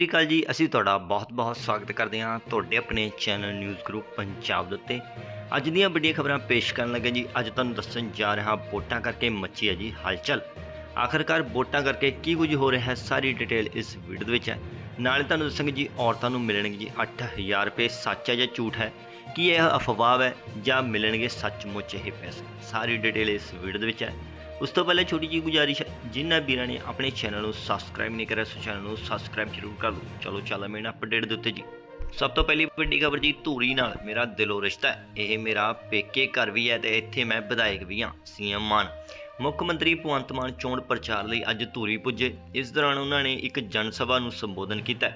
ਸਤਿ ਸ਼੍ਰੀ ਅਕਾਲ ਜੀ, ਅਸੀਂ ਤੁਹਾਡਾ ਬਹੁਤ-ਬਹੁਤ ਸਵਾਗਤ ਕਰਦੇ ਹਾਂ ਤੁਹਾਡੇ ਆਪਣੇ ਚੈਨਲ ਨਿਊਜ਼ ਗਰੁੱਪ ਪੰਜਾਬ ਦੇ ਉੱਤੇ। ਅੱਜ ਦੀਆਂ ਵੱਡੀਆਂ ਖਬਰਾਂ ਪੇਸ਼ ਕਰਨ ਲੱਗੇ ਜੀ, ਅੱਜ ਤੁਹਾਨੂੰ ਦੱਸਣ ਜਾ ਰਿਹਾ ਵੋਟਾਂ ਕਰਕੇ ਮੱਚੀ ਹੈ ਜੀ ਹਲਚਲ। ਆਖਰਕਾਰ ਵੋਟਾਂ ਕਰਕੇ ਕੀ ਕੁਝ ਹੋ ਰਿਹਾ ਹੈ, ਸਾਰੀ ਡਿਟੇਲ ਇਸ ਵੀਡੀਓ ਦੇ ਵਿੱਚ ਹੈ। ਨਾਲੇ ਤੁਹਾਨੂੰ ਦੱਸਾਂਗੇ ਜੀ, ਔਰਤਾਂ ਨੂੰ ਮਿਲਣਗੇ ਜੀ 8000 ਰੁਪਏ, ਸੱਚ ਹੈ ਜਾਂ ਝੂਠ ਹੈ? ਕੀ ਇਹ ਅਫਵਾਹ ਹੈ ਜਾਂ ਮਿਲਣਗੇ ਸੱਚਮੁੱਚ ਇਹ ਪੈਸੇ? ਸਾਰੀ ਡਿਟੇਲ ਇਸ ਵੀਡੀਓ ਦੇ ਵਿੱਚ ਹੈ। ਉਸ ਤੋਂ ਪਹਿਲਾਂ ਛੋਟੀ ਜਿਹੀ ਗੁਜ਼ਾਰਿਸ਼ ਹੈ ਜਿਨ੍ਹਾਂ ਵੀਰਾਂ ਨੇ ਆਪਣੇ ਚੈਨਲ ਨੂੰ ਸਬਸਕ੍ਰਾਈਬ ਨਹੀਂ ਕਰਿਆ, ਸੋ ਚੈਨਲ ਨੂੰ ਸਬਸਕ੍ਰਾਈਬ ਜ਼ਰੂਰ ਕਰ ਲਓ। ਚਲੋ, ਚੱਲ ਮੈਂ ਅਪਡੇਟ ਦੇ ਉੱਤੇ ਜੀ। ਸਭ ਤੋਂ ਪਹਿਲੀ ਵੱਡੀ ਖਬਰ ਜੀ, ਧੂਰੀ ਨਾਲ ਮੇਰਾ ਦਿਲੋਂ ਰਿਸ਼ਤਾ ਹੈ। ਇਹ ਮੇਰਾ ਪੇਕੇ ਘਰ ਵੀ ਹੈ ਤੇ ਇੱਥੇ ਮੈਂ ਵਿਧਾਇਕ ਵੀ ਹਾਂ, ਸੀਐਮ ਮਾਨ। ਮੁੱਖ ਮੰਤਰੀ ਭਗਵੰਤ ਮਾਨ ਚੋਣ ਪ੍ਰਚਾਰ ਲਈ ਅੱਜ ਧੂਰੀ ਪੁੱਜੇ। ਇਸ ਦੌਰਾਨ ਉਹਨਾਂ ਨੇ ਇੱਕ ਜਨ ਸਭਾ ਨੂੰ ਸੰਬੋਧਨ ਕੀਤਾ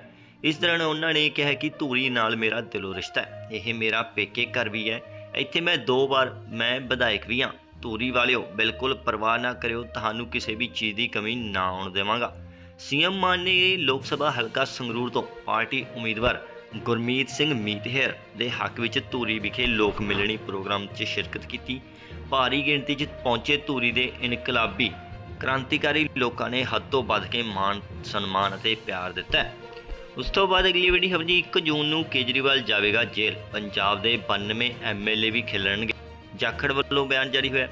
ਇਸ ਦੌਰਾਨ ਉਹਨਾਂ ਨੇ ਕਿਹਾ ਕਿ ਧੂਰੀ ਨਾਲ ਮੇਰਾ ਦਿਲੋਂ ਰਿਸ਼ਤਾ ਹੈ। ਇਹ ਮੇਰਾ ਪੇਕੇ ਘਰ ਵੀ ਹੈ। ਇੱਥੇ ਮੈਂ ਦੋ ਵਾਰ, ਮੈਂ ਵਿਧਾਇਕ ਵੀ ਹਾਂ। ਧੂਰੀ ਵਾਲਿਓ, ਬਿਲਕੁਲ ਪਰਵਾਹ ਨਾ ਕਰਿਓ, ਤੁਹਾਨੂੰ ਕਿਸੇ ਵੀ ਚੀਜ਼ ਦੀ ਕਮੀ ਨਾ ਆਉਣ ਦੇਵਾਂਗਾ। ਸੀਐਮ ਮਾਨ ਨੇ ਲੋਕ ਸਭਾ ਹਲਕਾ ਸੰਗਰੂਰ ਤੋਂ ਪਾਰਟੀ ਉਮੀਦਵਾਰ ਗੁਰਮੀਤ ਸਿੰਘ ਮੀਤਹਿਰ ਦੇ ਹੱਕ ਵਿੱਚ ਧੂਰੀ ਵਿਖੇ ਲੋਕ ਮਿਲਣੀ ਪ੍ਰੋਗਰਾਮ 'ਚ ਸ਼ਿਰਕਤ ਕੀਤੀ। ਭਾਰੀ ਗਿਣਤੀ 'ਚ ਪਹੁੰਚੇ ਧੂਰੀ ਦੇ ਇਨਕਲਾਬੀ ਕ੍ਰਾਂਤੀਕਾਰੀ ਲੋਕਾਂ ਨੇ ਹੱਦੋਂ ਵੱਧ ਕੇ ਮਾਣ, ਸਨਮਾਨ ਅਤੇ ਪਿਆਰ ਦਿੱਤਾ ਉਸ ਤੋਂ ਬਾਅਦ ਅਗਲੀ ਵੱਡੀ ਖਬਰ ਜੀ 1 ਜੂਨ ਨੂੰ ਕੇਜਰੀਵਾਲ ਜਾਵੇਗਾ ਜੇਲ੍ਹ। ਪੰਜਾਬ ਦੇ 92 ਐਮਐਲਏ ਵੀ ਖੇਲਣਗੇ। ਜਾਖੜ ਵੱਲੋਂ ਬਿਆਨ ਜਾਰੀ ਹੋਇਆ।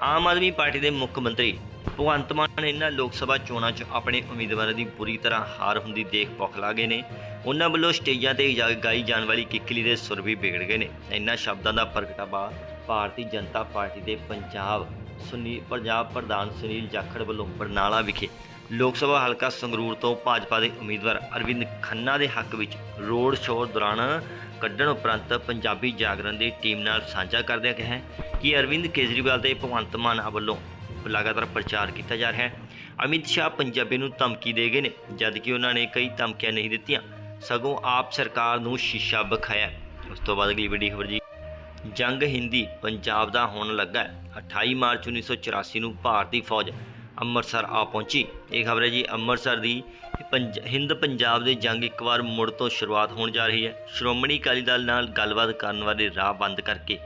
ਆਮ ਆਦਮੀ ਪਾਰਟੀ ਦੇ ਮੁੱਖ ਮੰਤਰੀ ਭਗਵੰਤ ਮਾਨ ਇਹਨਾਂ ਲੋਕ ਸਭਾ ਚੋਣਾਂ 'ਚ ਆਪਣੇ ਉਮੀਦਵਾਰਾਂ ਦੀ ਬੁਰੀ ਤਰ੍ਹਾਂ ਹਾਰ ਹੁੰਦੀ ਦੇਖ ਪੌਖਲਾ ਗਏ ਨੇ। ਉਹਨਾਂ ਵੱਲੋਂ ਸਟੇਜਾਂ ਤੇ ਗਾਈ ਜਾਣ ਵਾਲੀ ਕਿੱਕਲੀ ਦੇ ਸੁਰ ਵੀ ਵਿਗੜ ਗਏ ਨੇ। ਇਹਨਾਂ ਸ਼ਬਦਾਂ ਦਾ ਪ੍ਰਗਟਾਵਾ ਭਾਰਤੀ ਜਨਤਾ ਪਾਰਟੀ ਦੇ ਪੰਜਾਬ ਸੁਨੀਲ ਪੰਜਾਬ ਪ੍ਰਧਾਨ ਸੁਨੀਲ ਜਾਖੜ ਵੱਲੋਂ ਬਰਨਾਲਾ ਵਿਖੇ। ਲੋਕ ਸਭਾ ਹਲਕਾ ਸੰਗਰੂਰ ਤੋਂ ਭਾਜਪਾ ਦੇ ਉਮੀਦਵਾਰ ਅਰਵਿੰਦ ਖੰਨਾ ਦੇ ਹੱਕ ਵਿੱਚ ਰੋਡ ਸ਼ੋਅ ਦੌਰਾਨ ਕੱਢਣ ਉਪਰੰਤ ਪੰਜਾਬੀ ਜਾਗਰਣ ਦੀ ਟੀਮ ਨਾਲ ਸਾਂਝਾ ਕਰਦਿਆਂ ਕਿਹਾ ਕਿ ਅਰਵਿੰਦ ਕੇਜਰੀਵਾਲ ਤੇ ਭਗਵੰਤ ਮਾਨ ਵੱਲੋਂ ਲਗਾਤਾਰ ਪ੍ਰਚਾਰ ਕੀਤਾ ਜਾ ਰਿਹਾ ਹੈ। ਅਮਿਤ ਸ਼ਾਹ ਪੰਜਾਬੀ ਨੂੰ ਧਮਕੀ ਦੇ ਗਏ ਨੇ, ਜਦਕਿ ਉਹਨਾਂ ਨੇ ਕਈ ਧਮਕੀਆਂ ਨਹੀਂ ਦਿੱਤੀਆਂ। ਸਗੋਂ ਆਪ ਸਰਕਾਰ ਨੂੰ ਸ਼ੀਸ਼ਾ ਵਿਖਾਇਆ ਉਸ ਤੋਂ ਬਾਅਦ ਅਗਲੀ ਵੱਡੀ ਖਬਰ ਜੀ, ਜੰਗ ਹਿੰਦੀ ਪੰਜਾਬ ਦਾ ਹੋਣ ਲੱਗਾ ਹੈ। 28 ਮਾਰਚ 1984 ਨੂੰ ਭਾਰਤੀ ਫੌਜ ਅੰਮ੍ਰਿਤਸਰ ਆ ਪਹੁੰਚੀ। ਇਹ ਖਬਰ ਹੈ ਜੀ, ਅੰਮ੍ਰਿਤਸਰ ਦੀ ਪੰਜ, ਹਿੰਦ ਪੰਜਾਬ ਦੇ ਜੰਗ ਇੱਕ ਵਾਰ ਮੁੜ ਤੋਂ ਸ਼ੁਰੂਆਤ ਹੋਣ ਜਾ ਰਹੀ ਹੈ। ਸ਼੍ਰੋਮਣੀ ਅਕਾਲੀ ਦਲ ਨਾਲ ਗੱਲਬਾਤ ਕਰਨ ਵਾਲੇ ਰਾਹ ਬੰਦ ਕਰਕੇ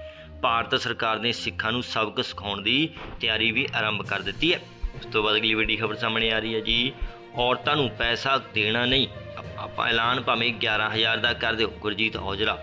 ਭਾਰਤ ਸਰਕਾਰ ਨੇ ਸਿੱਖਾਂ ਨੂੰ ਸਬਕ ਸਿਖਾਉਣ ਦੀ ਤਿਆਰੀ ਵੀ ਆਰੰਭ ਕਰ ਦਿੱਤੀ ਹੈ। ਉਸ ਤੋਂ ਬਾਅਦ ਅਗਲੀ ਵੱਡੀ ਖਬਰ ਸਾਹਮਣੇ ਆ ਰਹੀ ਹੈ ਜੀ, ਔਰਤਾਂ ਨੂੰ ਪੈਸਾ ਦੇਣਾ ਨਹੀਂ। ਆਪਾਂ ਐਲਾਨ ਭਾਵੇਂ 11000 ਦਾ ਕਰ ਦਿਓ, ਗੁਰਜੀਤ ਔਜਲਾ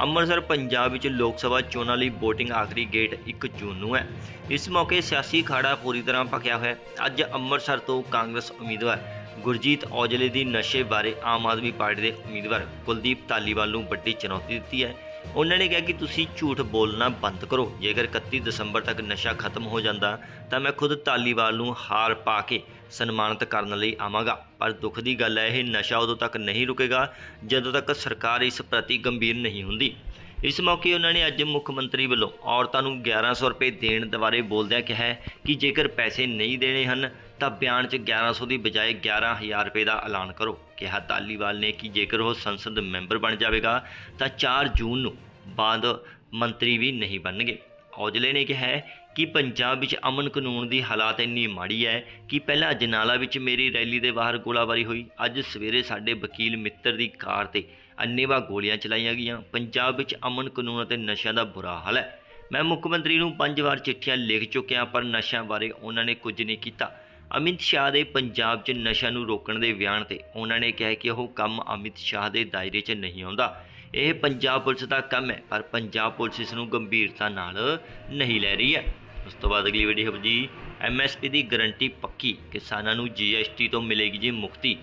ਅੰਮ੍ਰਿਤਸਰ ਪੰਜਾਬ ਵਿੱਚ ਲੋਕ ਸਭਾ ਚੋਣਾਂ ਲਈ VOTING ਆਖਰੀ ਗੇਟ 1 ਜੂਨ ਨੂੰ ਹੈ। ਇਸ ਮੌਕੇ ਸਿਆਸੀ ਖਾੜਾ ਪੂਰੀ ਤਰ੍ਹਾਂ ਭਖਿਆ ਹੋਇਆ ਹੈ। ਅੱਜ ਅੰਮ੍ਰਿਤਸਰ ਤੋਂ ਕਾਂਗਰਸ ਉਮੀਦਵਾਰ ਗੁਰਜੀਤ ਔਜਲੇ ਦੀ ਨਸ਼ੇ ਬਾਰੇ ਆਮ ਆਦਮੀ ਪਾਰਟੀ ਦੇ ਉਮੀਦਵਾਰ ਕੁਲਦੀਪ ਧਾਲੀਵਾਲ ਨੂੰ ਵੱਡੀ ਚੁਣੌਤੀ ਦਿੱਤੀ ਹੈ। ਉਹਨਾਂ ਨੇ ਕਿਹਾ ਕਿ ਤੁਸੀਂ ਝੂਠ ਬੋਲਣਾ ਬੰਦ ਕਰੋ। ਜੇਕਰ 31 ਦਸੰਬਰ ਤੱਕ ਨਸ਼ਾ ਖਤਮ ਹੋ ਜਾਂਦਾ, ਤਾਂ ਮੈਂ ਖੁਦ ਤਾਲੀਵਾਲ ਨੂੰ ਹਾਰ ਪਾ ਕੇ ਸਨਮਾਨਿਤ ਕਰਨ ਲਈ ਆਵਾਂਗਾ। ਪਰ ਦੁੱਖ ਦੀ ਗੱਲ ਹੈ, ਇਹ ਨਸ਼ਾ ਉਦੋਂ ਤੱਕ ਨਹੀਂ ਰੁਕੇਗਾ, ਜਦੋਂ ਤੱਕ ਸਰਕਾਰ ਇਸ ਪ੍ਰਤੀ ਗੰਭੀਰ ਨਹੀਂ ਹੁੰਦੀ। ਇਸ ਮੌਕੇ ਉਹਨਾਂ ਨੇ ਅੱਜ ਮੁੱਖ ਮੰਤਰੀ ਵੱਲੋਂ ਔਰਤਾਂ ਨੂੰ 1100 ਰੁਪਏ ਦੇਣ ਦੇ ਬਾਰੇ ਬੋਲਦਿਆਂ ਕਿਹਾ ਕਿ ਜੇਕਰ ਪੈਸੇ ਨਹੀਂ ਦੇਣੇ ਹਨ, ਤਾਂ ਬਿਆਨ 'ਚ 1100 ਦੀ ਬਜਾਏ 11000 ਰੁਪਏ ਦਾ ਐਲਾਨ ਕਰੋ। ਕਿਹਾ ਤਾਲੀਵਾਲ ਨੇ ਕਿ ਜੇਕਰ ਉਹ ਸੰਸਦ ਮੈਂਬਰ ਬਣ ਜਾਵੇਗਾ, ਤਾਂ 4 ਜੂਨ ਨੂੰ ਬਾਅਦ ਮੰਤਰੀ ਵੀ ਨਹੀਂ ਬਣਨਗੇ। ਔਜਲੇ ਨੇ ਕਿਹਾ ਕਿ ਪੰਜਾਬ ਵਿੱਚ ਅਮਨ ਕਾਨੂੰਨ ਦੀ ਹਾਲਾਤ ਇੰਨੀ ਮਾੜੀ ਹੈ ਕਿ ਪਹਿਲਾਂ ਅਜਨਾਲਾ ਵਿੱਚ ਮੇਰੀ ਰੈਲੀ ਦੇ ਬਾਹਰ ਗੋਲਾਬਾਰੀ ਹੋਈ। ਅੱਜ ਸਵੇਰੇ ਸਾਡੇ ਵਕੀਲ ਮਿੱਤਰ ਦੀ ਕਾਰ ਤੇ ਅੰਨੇਵਾਹ ਗੋਲੀਆਂ ਚਲਾਈਆਂ ਗਈਆਂ। ਪੰਜਾਬ ਵਿੱਚ ਅਮਨ ਕਾਨੂੰਨ ਅਤੇ ਨਸ਼ਿਆਂ ਦਾ ਬੁਰਾ ਹਾਲ ਹੈ। ਮੈਂ ਮੁੱਖ ਮੰਤਰੀ ਨੂੰ ਪੰਜ ਵਾਰ ਚਿੱਠੀਆਂ ਲਿਖ ਚੁੱਕਿਆ ਪਰ ਨਸ਼ਿਆਂ ਬਾਰੇ ਉਹਨਾਂ ਨੇ ਕੁਝ ਨਹੀਂ ਕੀਤਾ। ਅਮਿਤ ਸ਼ਾਹ ਦੇ ਪੰਜਾਬ 'ਚ ਨਸ਼ਿਆਂ ਨੂੰ ਰੋਕਣ ਦੇ ਬਿਆਨ ਤੇ ਉਹਨਾਂ ਨੇ ਕਿਹਾ ਕਿ ਉਹ ਕੰਮ ਅਮਿਤ ਸ਼ਾਹ ਦੇ ਦਾਇਰੇ 'ਚ ਨਹੀਂ ਆਉਂਦਾ। ਇਹ ਪੰਜਾਬ ਪੁਲਿਸ ਦਾ ਕੰਮ ਹੈ, ਪਰ ਪੰਜਾਬ ਪੁਲਿਸ ਇਸ ਨੂੰ ਗੰਭੀਰਤਾ ਨਾਲ ਨਹੀਂ ਲੈ ਰਹੀ ਹੈ। ਉਸ ਤੋਂ ਬਾਅਦ ਅਗਲੀ ਵੀਡੀਓ ਜੀ ਐਮਐਸਪੀ ਦੀ ਗਾਰੰਟੀ ਪੱਕੀ, ਕਿਸਾਨਾਂ ਨੂੰ ਜੀਐਸਟੀ ਤੋਂ ਮਿਲੇਗੀ ਜੀ ਮੁਕਤੀ।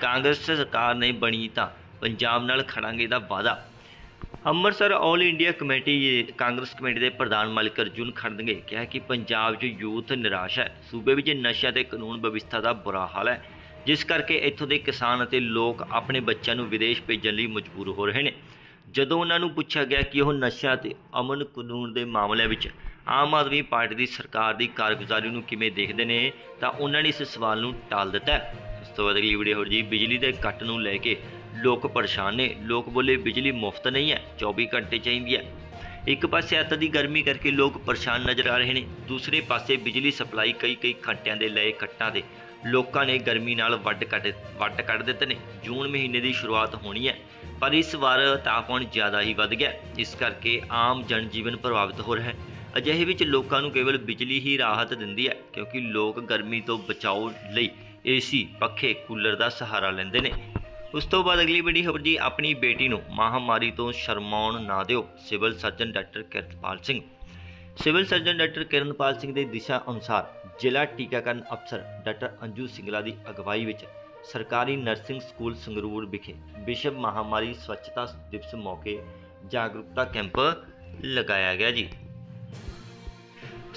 ਕਾਂਗਰਸ ਸਰਕਾਰ ਨੇ ਬਣੀ ਤਾਂ ਪੰਜਾਬ ਨਾਲ ਖੜਾਂਗੇ ਦਾ ਵਾਅਦਾ। Amritsar all India committee Congress committee ਦੇ ਪ੍ਰਧਾਨ ਮਲਿਕ ਅਰਜੁਨ ਖੜਨਗੇ ਕਿਹਾ ਕਿ ਪੰਜਾਬ 'ਚ ਯੂਥ ਨਿਰਾਸ਼ ਹੈ। ਸੂਬੇ ਵਿੱਚ ਨਸ਼ਾ ਤੇ ਕਾਨੂੰਨ ਵਿਵਸਥਾ ਦਾ ਬੁਰਾ ਹਾਲ ਹੈ। ਜਿਸ ਕਰਕੇ ਇੱਥੋਂ ਦੇ ਕਿਸਾਨ ਅਤੇ ਲੋਕ ਆਪਣੇ ਬੱਚਿਆਂ ਨੂੰ ਵਿਦੇਸ਼ ਭੇਜਣ ਲਈ ਮਜਬੂਰ ਹੋ ਰਹੇ ਨੇ। ਜਦੋਂ ਉਹਨਾਂ ਨੂੰ ਪੁੱਛਿਆ ਗਿਆ ਕਿ ਉਹ ਨਸ਼ਾ ਤੇ ਅਮਨ ਕਾਨੂੰਨ ਦੇ ਮਾਮਲਿਆਂ ਵਿੱਚ ਆਮ ਆਦਮੀ ਪਾਰਟੀ ਦੀ ਸਰਕਾਰ ਦੀ ਕਾਰਗੁਜ਼ਾਰੀ ਨੂੰ ਕਿਵੇਂ ਦੇਖਦੇ ਨੇ, ਤਾਂ ਉਹਨਾਂ ਨੇ ਇਸ ਸਵਾਲ ਨੂੰ ਟਾਲ ਦਿੱਤਾ ਇਸ ਤੋਂ ਬਾਅਦ ਅਗਲੀ ਵੀਡੀਓ ਹੋਰ ਜੀ, ਬਿਜਲੀ ਦੇ ਕੱਟ ਨੂੰ ਲੈ ਕੇ ਲੋਕ ਪਰੇਸ਼ਾਨ ਨੇ। ਲੋਕ ਬੋਲੇ, ਬਿਜਲੀ ਮੁਫਤ ਨਹੀਂ ਹੈ 24 ਘੰਟੇ ਚਾਹੀਦੀ ਹੈ। ਇੱਕ ਪਾਸੇ ਅੱਤ ਦੀ ਗਰਮੀ ਕਰਕੇ ਲੋਕ ਪਰੇਸ਼ਾਨ ਨਜ਼ਰ ਆ ਰਹੇ ਨੇ। ਦੂਸਰੇ ਪਾਸੇ ਬਿਜਲੀ ਸਪਲਾਈ ਕਈ ਕਈ ਘੰਟਿਆਂ ਦੇ ਲਏ ਕੱਟਾਂ ਦੇ। ਲੋਕਾਂ ਨੇ ਗਰਮੀ ਨਾਲ ਵੱਡ ਕੱਟ ਵੱਟ ਕੱਢ ਦਿੱਤੇ ਨੇ। ਜੂਨ ਮਹੀਨੇ ਦੀ ਸ਼ੁਰੂਆਤ ਹੋਣੀ ਹੈ, ਪਰ ਇਸ ਵਾਰ ਤਾਪਮਾਨ ਜ਼ਿਆਦਾ ਹੀ ਵੱਧ ਗਿਆ। ਇਸ ਕਰਕੇ ਆਮ ਜਨਜੀਵਨ ਪ੍ਰਭਾਵਿਤ ਹੋ ਰਿਹਾ ਹੈ। ਅਜਿਹੇ ਵਿੱਚ ਲੋਕਾਂ ਨੂੰ ਕੇਵਲ ਬਿਜਲੀ ਹੀ ਰਾਹਤ ਦਿੰਦੀ ਹੈ, ਕਿਉਂਕਿ ਲੋਕ ਗਰਮੀ ਤੋਂ ਬਚਾਓ ਲਈ ਏਸੀ, ਪੱਖੇ, ਕੂਲਰ ਦਾ ਸਹਾਰਾ ਲੈਂਦੇ ਨੇ। ਉਸ ਤੋਂ ਬਾਅਦ ਅਗਲੀ ਵੱਡੀ ਖਬਰ ਜੀ ਆਪਣੀ ਬੇਟੀ ਨੂੰ ਮਹਾਮਾਰੀ ਤੋਂ ਸ਼ਰਮਾਉਣ ਨਾ ਦਿਓ, civil surgeon doctor Kirtpal Singh. Civil surgeon doctor Kiranpal Singh ਦੇ ਦਿਸ਼ਾ ਅਨੁਸਾਰ ਜ਼ਿਲ੍ਹਾ ਟੀਕਾਕਰਨ ਅਫਸਰ ਡਾਕਟਰ ਅੰਜੂ ਸਿੰਗਲਾ ਦੀ ਅਗਵਾਈ ਵਿੱਚ ਸਰਕਾਰੀ ਨਰਸਿੰਗ ਸਕੂਲ ਸੰਗਰੂਰ ਵਿਖੇ ਵਿਸ਼ਵ ਮਹਾਮਾਰੀ ਸਵੱਛਤਾ ਦਿਵਸ ਮੌਕੇ ਜਾਗਰੂਕਤਾ ਕੈਂਪ ਲਗਾਇਆ ਗਿਆ ਜੀ।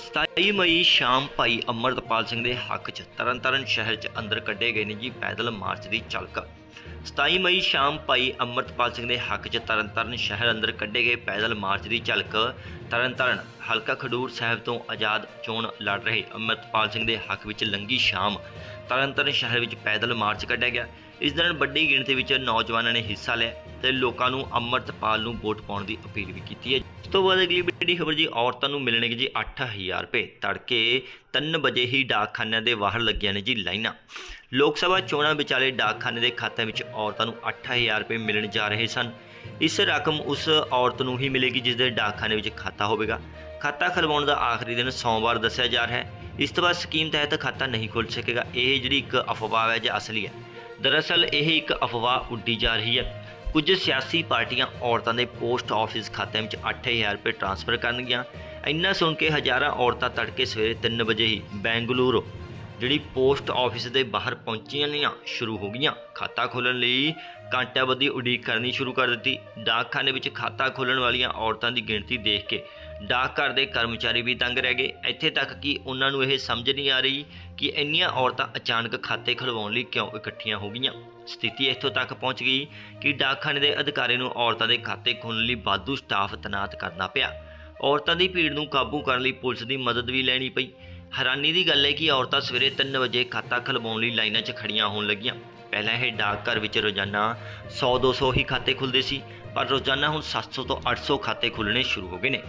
27 ਮਈ ਸ਼ਾਮ ਭਾਈ ਅਮਰਤਪਾਲ ਸਿੰਘ ਦੇ ਹੱਕ 'ਚ ਤਰਨਤਾਰਨ ਸ਼ਹਿਰ 'ਚ ਅੰਦਰ ਕੱਢੇ ਗਏ ਨੇ ਜੀ ਪੈਦਲ ਮਾਰਚ ਦੀ ਝਲਕ। 27 ਮਈ ਸ਼ਾਮ ਭਾਈ ਅਮਰਤਪਾਲ ਸਿੰਘ ਦੇ ਹੱਕ 'ਚ ਤਰਨਤਾਰਨ ਸ਼ਹਿਰ ਅੰਦਰ ਕੱਢੇ ਗਏ ਪੈਦਲ ਮਾਰਚ ਦੀ ਝਲਕ ਤਰਨਤਾਰਨ ਹਲਕਾ ਖਡੂਰ ਸਾਹਿਬ ਤੋਂ ਆਜ਼ਾਦ ਚੋਣ ਲੜ ਰਹੇ ਅਮਰਤਪਾਲ ਸਿੰਘ ਦੇ ਹੱਕ ਵਿੱਚ ਲੰਗੀ ਸ਼ਾਮ ਤਰਨਤਾਰਨ ਸ਼ਹਿਰ ਵਿੱਚ ਪੈਦਲ ਮਾਰਚ ਕੱਢਿਆ ਗਿਆ। ਇਸ ਦੌਰਾਨ ਵੱਡੀ ਗਿਣਤੀ ਵਿੱਚ ਨੌਜਵਾਨਾਂ ਨੇ ਹਿੱਸਾ ਲਿਆ ਤੇ ਲੋਕਾਂ ਨੂੰ ਅਮਰਤਪਾਲ ਨੂੰ ਵੋਟ ਪਾਉਣ ਦੀ ਅਪੀਲ ਵੀ ਕੀਤੀ ਹੈ। ਉਸ ਤੋਂ ਬਾਅਦ ਅਗਲੀ ਵੱਡੀ ਖਬਰ ਜੀ, ਔਰਤਾਂ ਨੂੰ ਮਿਲਣਗੇ ਜੀ 8000 ਰੁਪਏ। ਤੜਕੇ 3 ਵਜੇ ਹੀ ਡਾਕਖਾਨਿਆਂ ਦੇ ਬਾਹਰ ਲੱਗੀਆਂ ਨੇ ਜੀ ਲਾਈਨਾਂ। ਲੋਕ ਸਭਾ ਚੋਣਾਂ ਵਿਚਾਲੇ ਡਾਕਖਾਨੇ ਦੇ ਖਾਤਿਆਂ ਵਿੱਚ ਔਰਤਾਂ ਨੂੰ 8000 ਰੁਪਏ ਮਿਲਣ ਜਾ ਰਹੇ ਸਨ। ਇਸ ਰਕਮ ਉਸ ਔਰਤ ਨੂੰ ਹੀ ਮਿਲੇਗੀ ਜਿਸ ਦੇ ਡਾਕਖਾਨੇ ਵਿੱਚ ਖਾਤਾ ਹੋਵੇਗਾ। ਖਾਤਾ ਖੁਲਵਾਉਣ ਦਾ ਆਖਰੀ ਦਿਨ ਸੋਮਵਾਰ ਦੱਸਿਆ ਜਾ ਰਿਹਾ ਹੈ। ਇਸ ਤੋਂ ਬਾਅਦ ਸਕੀਮ ਤਹਿਤ ਖਾਤਾ ਨਹੀਂ ਖੁੱਲ ਸਕੇਗਾ। ਇਹ ਜਿਹੜੀ ਇੱਕ ਅਫਵਾਹ ਹੈ ਜਾਂ ਅਸਲੀ ਹੈ। ਦਰਅਸਲ ਇਹ ਇੱਕ ਅਫਵਾਹ ਉੱਡੀ ਜਾ ਰਹੀ ਹੈ। ਕੁਝ ਸਿਆਸੀ ਪਾਰਟੀਆਂ ਔਰਤਾਂ ਦੇ ਪੋਸਟ ਆਫਿਸ ਖਾਤਿਆਂ ਵਿੱਚ 8000 ਰੁਪਏ ਟ੍ਰਾਂਸਫਰ ਕਰਨਗੀਆਂ। ਇੰਨਾ ਸੁਣ ਕੇ ਹਜ਼ਾਰਾਂ ਔਰਤਾਂ ਤੜਕੇ ਸਵੇਰੇ 3 ਵਜੇ ਹੀ ਬੈਂਗਲੁਰੂ ਜਿਹੜੀ ਪੋਸਟ ਆਫਿਸ ਦੇ ਬਾਹਰ ਪਹੁੰਚੀਆਂ ਨੀਆਂ ਸ਼ੁਰੂ ਹੋ ਗਈਆਂ। ਖਾਤਾ ਖੋਲ੍ਹਣ ਲਈ ਘੰਟਾਬੱਧੀ ਉਡੀਕ ਕਰਨੀ ਸ਼ੁਰੂ ਕਰ ਦਿੱਤੀ। ਡਾਕਖਾਨੇ ਵਿੱਚ ਖਾਤਾ ਖੋਲ੍ਹਣ ਵਾਲੀਆਂ ਔਰਤਾਂ ਦੀ ਗਿਣਤੀ ਦੇਖ ਕੇ ਡਾਕਘਰ ਦੇ ਕਰਮਚਾਰੀ ਵੀ ਤੰਗ ਰਹਿ ਗਏ। ਇੱਥੇ ਤੱਕ ਕਿ ਉਹਨਾਂ ਨੂੰ ਇਹ ਸਮਝ ਨਹੀਂ ਆ ਰਹੀ ਕਿ ਇੰਨੀਆਂ ਔਰਤਾਂ ਅਚਾਨਕ ਖਾਤੇ ਖੁਲਵਾਉਣ ਲਈ ਕਿਉਂ ਇਕੱਠੀਆਂ ਹੋ ਗਈਆਂ। ਸਥਿਤੀ ਇੱਥੋਂ ਤੱਕ ਪਹੁੰਚ ਗਈ ਕਿ ਡਾਕਖਾਨੇ ਦੇ ਅਧਿਕਾਰੀ ਨੂੰ ਔਰਤਾਂ ਦੇ ਖਾਤੇ ਖੋਲ੍ਹਣ ਲਈ ਵਾਧੂ ਸਟਾਫ ਤੈਨਾਤ ਕਰਨਾ ਪਿਆ। ਔਰਤਾਂ ਦੀ ਭੀੜ ਨੂੰ ਕਾਬੂ ਕਰਨ ਲਈ ਪੁਲਿਸ ਦੀ ਮਦਦ ਵੀ ਲੈਣੀ ਪਈ। ਹੈਰਾਨੀ ਦੀ ਗੱਲ ਹੈ ਕਿ ਔਰਤਾਂ ਸਵੇਰੇ 3 ਵਜੇ ਖਾਤਾ ਖੁਲਵਾਉਣ ਲਈ ਲਾਈਨਾਂ 'ਚ ਖੜੀਆਂ ਹੋਣ ਲੱਗੀਆਂ। ਪਹਿਲਾਂ ਇਹ ਡਾਕਘਰ ਵਿੱਚ ਰੋਜ਼ਾਨਾ 100-200 ਹੀ ਖਾਤੇ ਖੁੱਲਦੇ ਸੀ, ਪਰ ਰੋਜ਼ਾਨਾ ਹੁਣ 700 ਤੋਂ 800 ਖਾਤੇ ਖੁੱਲਣੇ ਸ਼ੁਰੂ ਹੋ ਗਏ ਨੇ।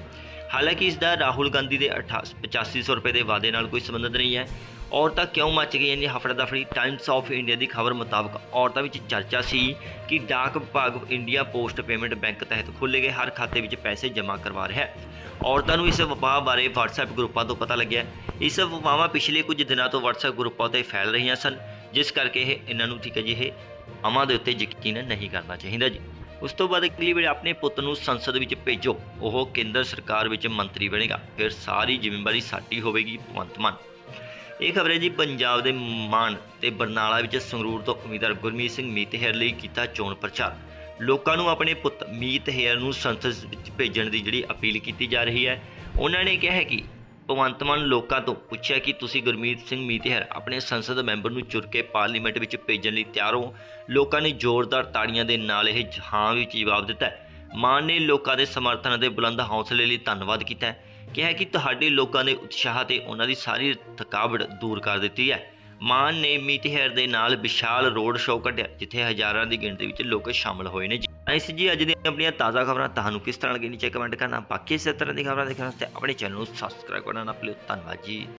ਹਾਲਾਂਕਿ ਇਸ ਦਾ ਰਾਹੁਲ ਗਾਂਧੀ ਦੇ 8500 ਰੁਪਏ ਦੇ ਵਾਅਦੇ ਨਾਲ ਕੋਈ ਸੰਬੰਧ ਨਹੀਂ ਹੈ। ਔਰਤਾਂ ਕਿਉਂ ਮੱਚ ਗਈਆਂ ਨੇ ਹਫੜਾ ਦਫੜੀ ਟਾਈਮਸ ਆਫ ਇੰਡੀਆ ਦੀ ਖਬਰ ਮੁਤਾਬਕ ਔਰਤਾਂ ਵਿੱਚ ਚਰਚਾ ਸੀ ਕਿ ਡਾਕ ਵਿਭਾਗ ਇੰਡੀਆ ਪੋਸਟ ਪੇਮੈਂਟ ਬੈਂਕ ਤਹਿਤ ਖੋਲ੍ਹੇ ਗਏ ਹਰ ਖਾਤੇ ਵਿੱਚ ਪੈਸੇ ਜਮ੍ਹਾਂ ਕਰਵਾ ਰਿਹਾ ਹੈ। ਔਰਤਾਂ ਨੂੰ ਇਸ ਵਪਾਹ ਬਾਰੇ WhatsApp ਗਰੁੱਪਾਂ ਤੋਂ ਪਤਾ ਲੱਗਿਆ। ਇਸ ਵਪਾਹਾਂ ਪਿਛਲੇ ਕੁਝ ਦਿਨਾਂ ਤੋਂ WhatsApp ਗਰੁੱਪਾਂ ਤੇ ਫੈਲ ਰਹੀਆਂ ਸਨ, ਜਿਸ ਕਰਕੇ ਇਹ ਇਹਨਾਂ ਨੂੰ ਠੀਕ ਹੈ ਜੀ, ਇਹ ਅਮਾਂ ਦੇ ਉੱਤੇ ਯਕੀਨ ਨਹੀਂ ਕਰਨਾ ਚਾਹੀਦਾ ਜੀ। ਉਸ ਤੋਂ ਬਾਅਦ ਅਗਲੀ ਵਾਰ ਆਪਣੇ ਪੁੱਤ ਨੂੰ ਸੰਸਦ ਵਿੱਚ ਭੇਜੋ। ਉਹ ਕੇਂਦਰ ਸਰਕਾਰ ਵਿੱਚ ਮੰਤਰੀ ਬਣੇਗਾ। ਫਿਰ ਸਾਰੀ ਜ਼ਿੰਮੇਵਾਰੀ ਸਾਡੀ ਹੋਵੇਗੀ, ਭਗਵੰਤ ਮਾਨ। ਇਹ ਖਬਰ ਹੈ ਜੀ ਪੰਜਾਬ ਦੇ ਮਾਨ ਤੇ ਬਰਨਾਲਾ ਵਿੱਚ ਸੰਗਰੂਰ ਤੋਂ ਉਮੀਦਵਾਰ ਗੁਰਮੀਤ ਸਿੰਘ ਮੀਤਹਿਰ ਲਈ ਕੀਤਾ ਚੋਣ ਪ੍ਰਚਾਰ। ਲੋਕਾਂ ਨੂੰ ਆਪਣੇ ਪੁੱਤ ਮੀਤ ਹੇਅਰ ਨੂੰ ਸੰਸਦ ਵਿੱਚ ਭੇਜਣ ਦੀ ਜਿਹੜੀ ਅਪੀਲ ਕੀਤੀ ਜਾ ਰਹੀ ਹੈ, ਉਹਨਾਂ ਨੇ ਕਿਹਾ ਹੈ ਕਿ ਭਗਵੰਤ ਮਾਨ ਲੋਕਾਂ ਤੋਂ ਪੁੱਛਿਆ ਕਿ ਤੁਸੀਂ ਗੁਰਮੀਤ ਸਿੰਘ ਮੀਤਹਿਰ ਆਪਣੇ ਸੰਸਦ ਮੈਂਬਰ ਨੂੰ ਚੁਰ ਕੇ ਪਾਰਲੀਮੈਂਟ ਵਿੱਚ ਭੇਜਣ ਲਈ ਤਿਆਰ ਹੋ। ਲੋਕਾਂ ਨੇ ਜ਼ੋਰਦਾਰ ਤਾੜੀਆਂ ਦੇ ਨਾਲ ਇਹ ਹਾਂ ਵਿੱਚ ਜਵਾਬ ਦਿੱਤਾ ਮਾਨ ਨੇ ਲੋਕਾਂ ਦੇ ਸਮਰਥਨ ਅਤੇ ਬੁਲੰਦ ਹੌਸਲੇ ਲਈ ਧੰਨਵਾਦ ਕੀਤਾ ਕਿਹਾ ਕਿ ਤੁਹਾਡੇ ਲੋਕਾਂ ਦੇ ਉਤਸ਼ਾਹ ਤੇ ਉਹਨਾਂ ਦੀ ਸਾਰੀ ਥਕਾਵਟ ਦੂਰ ਕਰ ਦਿੱਤੀ ਹੈ। ਮਾਨ ਨੇ ਮੀਤਹਿਰ ਦੇ ਨਾਲ ਵਿਸ਼ਾਲ ਰੋਡ ਸ਼ੋਅ ਕੱਢਿਆ, ਜਿੱਥੇ ਹਜ਼ਾਰਾਂ ਦੀ ਗਿਣਤੀ ਵਿੱਚ ਲੋਕ ਸ਼ਾਮਲ ਹੋਏ ਨੇ। ਜੀ ਐਸ ਜੀ ਅੱਜ ਦੀਆਂ ਆਪਣੀਆਂ ਤਾਜ਼ਾ ਖਬਰਾਂ, ਤੁਹਾਨੂੰ ਕਿਸ ਤਰ੍ਹਾਂ ਲੱਗੀਆਂ ਨੀਚੇ ਕਮੈਂਟ ਕਰਨਾ। ਬਾਕੀ ਇਸੇ ਤਰ੍ਹਾਂ ਦੀ ਖਬਰਾਂ ਦੇਖਣ ਵਾਸਤੇ ਆਪਣੇ ਚੈਨਲ ਨੂੰ ਸਬਸਕ੍ਰਾਈਬ ਕਰਨਾ ਨਾ ਭੁੱਲਿਓ। ਧੰਨਵਾਦ ਜੀ।